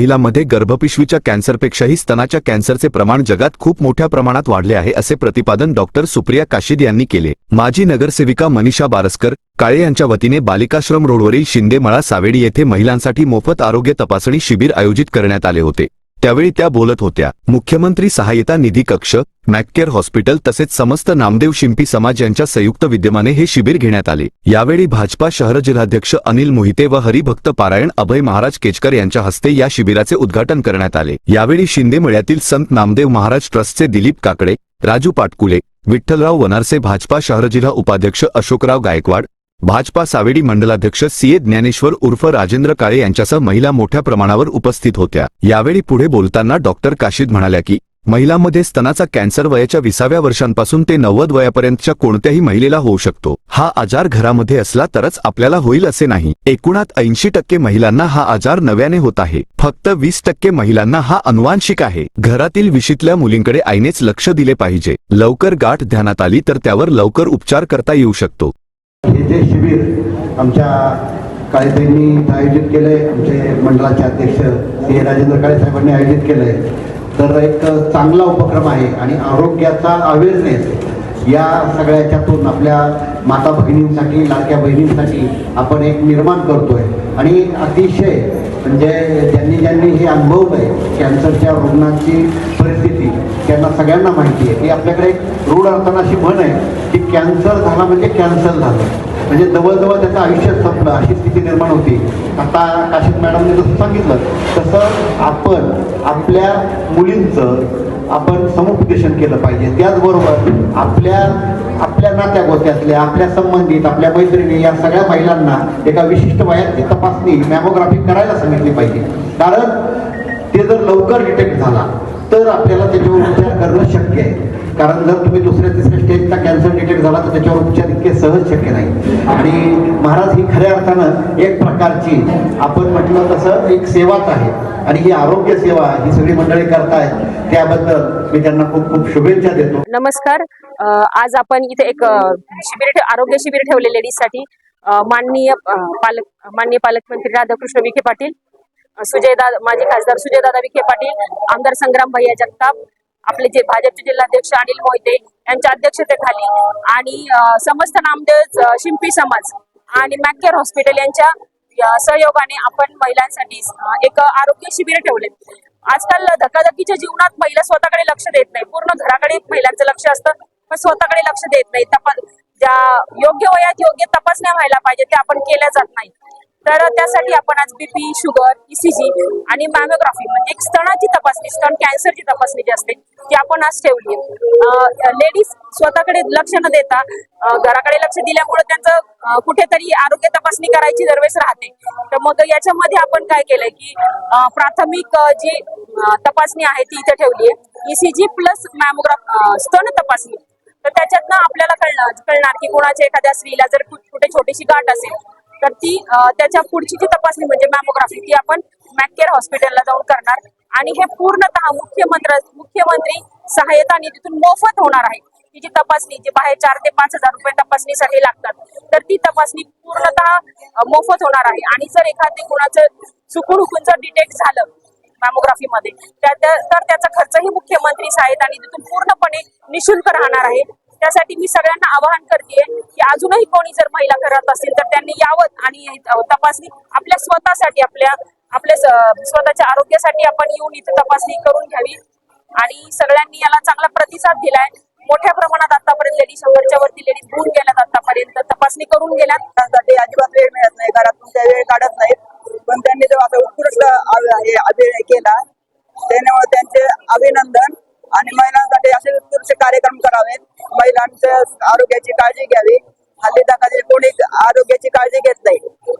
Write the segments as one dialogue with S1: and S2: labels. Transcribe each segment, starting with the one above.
S1: महिलांमध्ये गर्भपिशवीच्या कॅन्सरपेक्षाही स्तनाच्या कॅन्सरचे प्रमाण जगात खूप मोठ्या प्रमाणात वाढले आहे असे प्रतिपादन डॉक्टर सुप्रिया काशीद यांनी केले. माजी नगरसेविका मनीषा बारसकर काळे यांच्या वतीने बालिकाश्रम रोडवरील शिंदेमळा सावेडी येथे महिलांसाठी मोफत आरोग्य तपासणी शिबिर आयोजित करण्यात आले होते. त्यावेळी त्या बोलत होत्या मुख्यमंत्री सहाय्यता निधी कक्ष मॅककेअर हॉस्पिटल तसेच समस्त नामदेव शिंपी समाज यांच्या संयुक्त विद्यमाने हे शिबिर घेण्यात आले. यावेळी भाजपा शहर जिल्हाध्यक्ष अनिल मोहिते व हरिभक्त पारायण अभय महाराज केचकर यांच्या हस्ते या शिबिराचे उद्घाटन करण्यात आले. यावेळी शिंदेमळ्यातील संत नामदेव महाराज ट्रस्टचे दिलीप काकडे राजू पाटकुले विठ्ठलराव वनारसे भाजपा शहर जिल्हा उपाध्यक्ष अशोकराव गायकवाड भाजपा सावेडी मंडलाध्यक्ष सी ए ज्ञानेश्वर उर्फ राजेंद्र काळे यांच्यासह महिला मोठ्या प्रमाणावर उपस्थित होत्या. यावेळी पुढे बोलताना डॉक्टर काशीद म्हणाल्या की महिलांमध्ये स्तनाचा कॅन्सर वयाच्या विसाव्या वर्षांपासून ते नव्वद वयापर्यंतच्या कोणत्याही महिलेला होऊ शकतो. हा आजार घरामध्ये असला तरच आपल्याला होईल असे नाही. एकूणात ऐंशी टक्के महिलांना हा आजार नव्याने होत आहे. फक्त वीस टक्के महिलांना हा अनुवांशिक आहे. घरातील विशीतल्या मुलींकडे आईनेच लक्ष दिले पाहिजे. लवकर गाठ ध्यानात आली तर त्यावर लवकर उपचार करता येऊ शकतो.
S2: हे जे शिबिर आमच्या काळेसाहेबांनी आयोजित केलंय आमचे मंडळाचे अध्यक्ष श्री राजेंद्र काळे साहेबांनी आयोजित केलंय. तर एक चांगला उपक्रम आहे आणि आरोग्याचा अवेअरनेस या सगळ्याच्यातून आपल्या माता भगिनींसाठी लाडक्या बहिणींसाठी आपण एक निर्माण करतोय. आणि अतिशय म्हणजे ज्यांनी ज्यांनी हे अनुभवलंय कॅन्सरच्या रुग्णांची परिस्थिती त्यांना सगळ्यांना माहिती आहे. की आपल्याकडे एक रूढ असताना अशी म्हण आहे की कॅन्सर झाला म्हणजे कॅन्सर झालं. म्हणजे जवळजवळ त्याचं आयुष्य संपलं अशी स्थिती निर्माण होती. आता काशिक मॅडमने जसं सांगितलं तसं आपण आपल्या मुलींचं आपण समुपदेशन केलं पाहिजे. त्याचबरोबर आपल्या आपल्या नात्या गोत्यातल्या आपल्या संबंधित आपल्या मैत्रिणी या सगळ्या महिलांना एका विशिष्ट वयाची तपासणी मॅमोग्राफी करायला सांगितली पाहिजे. कारण ते जर लवकर डिटेक्ट झाला तर आपल्याला त्याच्यावर उपचार करणं शक्य आहे. कारण जर तुम्ही दुसऱ्या तिसऱ्या स्टेजचा कॅन्सर डिटेक्ट झाला तर त्याच्यावर उपचार इतके सहज शक्य नाही. आणि महाराज ही खऱ्या अर्थानं एक प्रकारची आपण म्हटलं तसं एक सेवाच आहे. आणि ही आरोग्य सेवा ही सगळी मंडळी करतायत. त्याबद्दल मी त्यांना खूप खूप शुभेच्छा देतो.
S3: नमस्कार. आज आपण इथे एक शिबिर आरोग्य शिबिर ठेवले लेडीजसाठी. माननीय पालक माननीय पालकमंत्री राधाकृष्ण विखे पाटील सुजयदा माजी खासदार सुजयदादा विखे पाटील आमदार संग्राम भैया जगताप आपले जे भाजपचे जिल्हाध्यक्ष अनिल मोहिते यांच्या अध्यक्षतेखाली आणि समस्त नामदेव शिंपी समाज आणि मॅकेअर हॉस्पिटल यांच्या सहयोगाने आपण महिलांसाठी एक आरोग्य शिबिर ठेवले. आजकाल धकाधकीच्या जीवनात महिला स्वतःकडे लक्ष देत नाही. पूर्ण घराकडे महिलांचं लक्ष असतं. पण स्वतःकडे लक्ष देत नाही. तपास ज्या योग्य वयात योग्य तपासण्या व्हायला पाहिजे त्या आपण केल्या जात नाही तर त्यासाठी आपण आज बीपी शुगर ईसीजी आणि मॅमोग्राफी म्हणजे एक स्तनाची तपासणी स्तन कॅन्सरची तपासणी जी असते ती आपण आज ठेवली लेडीज स्वतःकडे लक्ष न देता घराकडे लक्ष दिल्यामुळे त्यांचं कुठेतरी आरोग्य तपासणी करायची दरवेळेस राहते. तर मग याच्यामध्ये आपण काय केलंय की प्राथमिक जी तपासणी आहे ती इथे ठेवली आहे ईसीजी प्लस मॅमोग्राफ स्तन तपासणी. तर त्याच्यातनं आपल्याला कळणार कळणार की कोणाच्या एखाद्या स्त्रीला जर कुठे छोटीशी गाठ असेल तर ती त्याच्या पुढची जी तपासणी म्हणजे मॅमोग्राफी ती आपण मॅककेअर हॉस्पिटलला जाऊन करणार. आणि हे पूर्णतः मुख्यमंत्री मुख्यमंत्री सहाय्यता निधीतून मोफत होणार आहे. ती जी तपासणी जी बाहेर चार ते पाच हजार रुपये तपासणीसाठी लागतात तर ती तपासणी पूर्णतः मोफत होणार आहे. आणि जर एखादे कोणाचं चुकून हुकून जर डिटेक्ट झालं मॅमोग्राफीमध्ये त्या- तर त्याचा खर्चही मुख्यमंत्री साहेब आणि तिथून पूर्णपणे निशुल्क राहणार आहे. त्यासाठी मी सगळ्यांना आवाहन करते की अजूनही कोणी जर महिला करत असतील तर त्यांनी यावं आणि तपासणी आपल्या स्वतःसाठी आपल्या आपल्या स्वतःच्या आरोग्यासाठी आपण येऊन इथे तपासणी करून घ्यावी. आणि सगळ्यांनी याला चांगला प्रतिसाद दिलाय. मोठ्या प्रमाणात आतापर्यंत लेडीज शंभरच्या वरती लेडीज होऊन गेल्यात आतापर्यंत. तपासणी करून गेल्यात.
S4: अजिबात वेळ मिळत नाही. घरातून त्या वेळ काढत नाहीत. पण त्यांनी जो आता उत्कृष्ट अभिनय केला त्यामुळे त्यांचे अभिनंदन आणि महिलांसाठी असे उत्कृष्ट कार्यक्रम करावेत. महिलांच्या आरोग्याची काळजी घ्यावी. हल्ली दाखल कोणी आरोग्याची काळजी घेत नाही.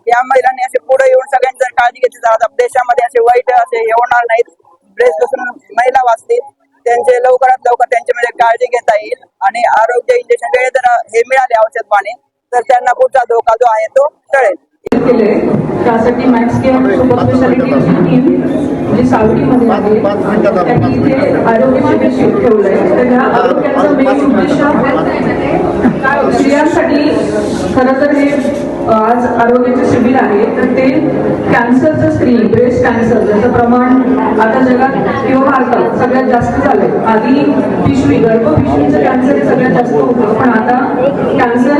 S4: या महिलांनी असे पुढे येऊन सगळ्यांची काळजी घेतली जातात देशामध्ये असे वाईट असे होणार नाहीत. ड्रेस बसून महिला वाचतील. त्यांचे लवकरात लवकर त्यांची म्हणजे काळजी घेता येईल आणि आरोग्य इंजेक्शन वेळेत जर हे मिळाले औषध पाणी तर त्यांना पुढचा धोका जो आहे तो टळेल.
S5: केले त्यासाठी मॅक्स केअर सुपर स्पेशालिटीची टीम जी सावलीमध्ये आहे त्यांनी इथे आरोग्य शिबिर ठेवलंय. तर ह्या आरोग्याचा मेन उद्देश स्त्रियांसाठी खरं तर हे आज आरोग्याचे शिबिर आहे. तर ते कॅन्सरचं स्क्रीन ब्रेस्ट कॅन्सर ज्याचं प्रमाण आता जगात किंवा भारतात सगळ्यात जास्त झालंय. आधी पिशवी गर्भपिशवीचं कॅन्सर हे सगळ्यात जास्त होतं. पण आता कॅन्सर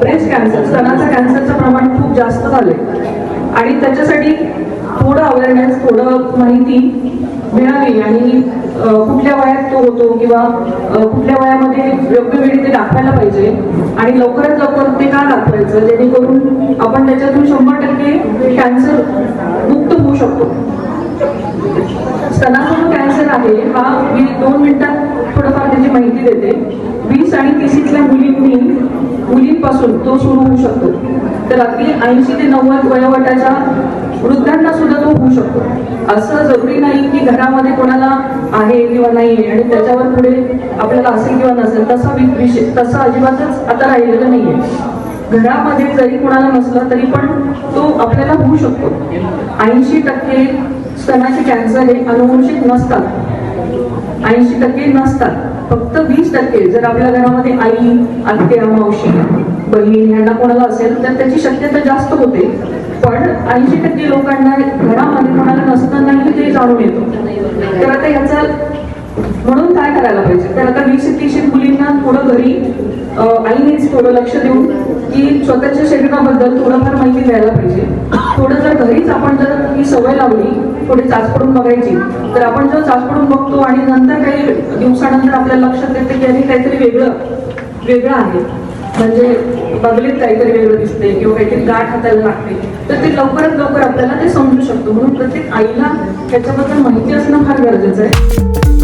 S5: ब्रेस्ट कॅन्सर स्तनाचं कॅन्सरचं प्रमाण खूप जास्त झालंय. आणि त्याच्यासाठी थोडं अवेअरनेस थोडं माहिती मिळावी आणि कुठल्या वयात तो होतो किंवा कुठल्या वयामध्ये योग्य वेळी ते दाखवायला पाहिजे आणि लवकरात लवकर ते का दाखवायचं? जेणेकरून आपण त्याच्यातून शंभर टक्के कॅन्सर मुक्त होऊ शकतो. स्तनाचा जो कॅन्सर आहे. हा मी दोन मिनिटात थोडंफार त्याची माहिती देते. वीस आणि तीसीतल्या मुलींनी मुलींपासून तो सुरू होऊ शकतो. तर अगदी ऐंशी ते नव्वद वयोगटाच्या वृद्धांना सुद्धा तो होऊ शकतो. असं जरुरी नाही की घरामध्ये कोणाला आहे किंवा नाही आहे आणि त्याच्यावर पुढे आपल्याला असेल किंवा नसेल तसा विषय तसा अजिबातच आता राहिलेलं नाहीये. घरामध्ये जरी कोणाला नसला तरी पण तो आपल्याला होऊ शकतो. ऐंशी टक्के स्तनाचे कॅन्सर हे अनुवंशिक नसतात. ऐंशी टक्के नसतात. फक्त वीस टक्के जर आपल्या घरामध्ये आई आत्या मावशी बहीण यांना कोणाला असेल तर त्याची शक्यता जास्त होते. पण ऐंशी टक्के लोकांना घरा जाणून येतो. तर आता ह्याचा म्हणून काय करायला पाहिजे? तर आता वीस तीस मुलींना थोडं घरी आईनेच थोडं लक्ष देऊन की स्वतःच्या शरीराबद्दल थोडंफार माहिती द्यायला पाहिजे. थोडं जर घरीच आपण जर ही सवय लावली थोडी चाचपडून बघायची तर आपण जर चाचपडून बघतो आणि नंतर काही दिवसानंतर आपल्याला लक्षात येते की आणि काहीतरी वेगळं वेगळं आहे. म्हणजे बगलीत काहीतरी वेगळं दिसते किंवा काहीतरी गाठ हातायला लागते तर ते लवकरात लवकर आपल्याला ते समजू शकतो. म्हणून प्रत्येक आईला त्याच्याबद्दल माहिती असणं फार गरजेचं आहे.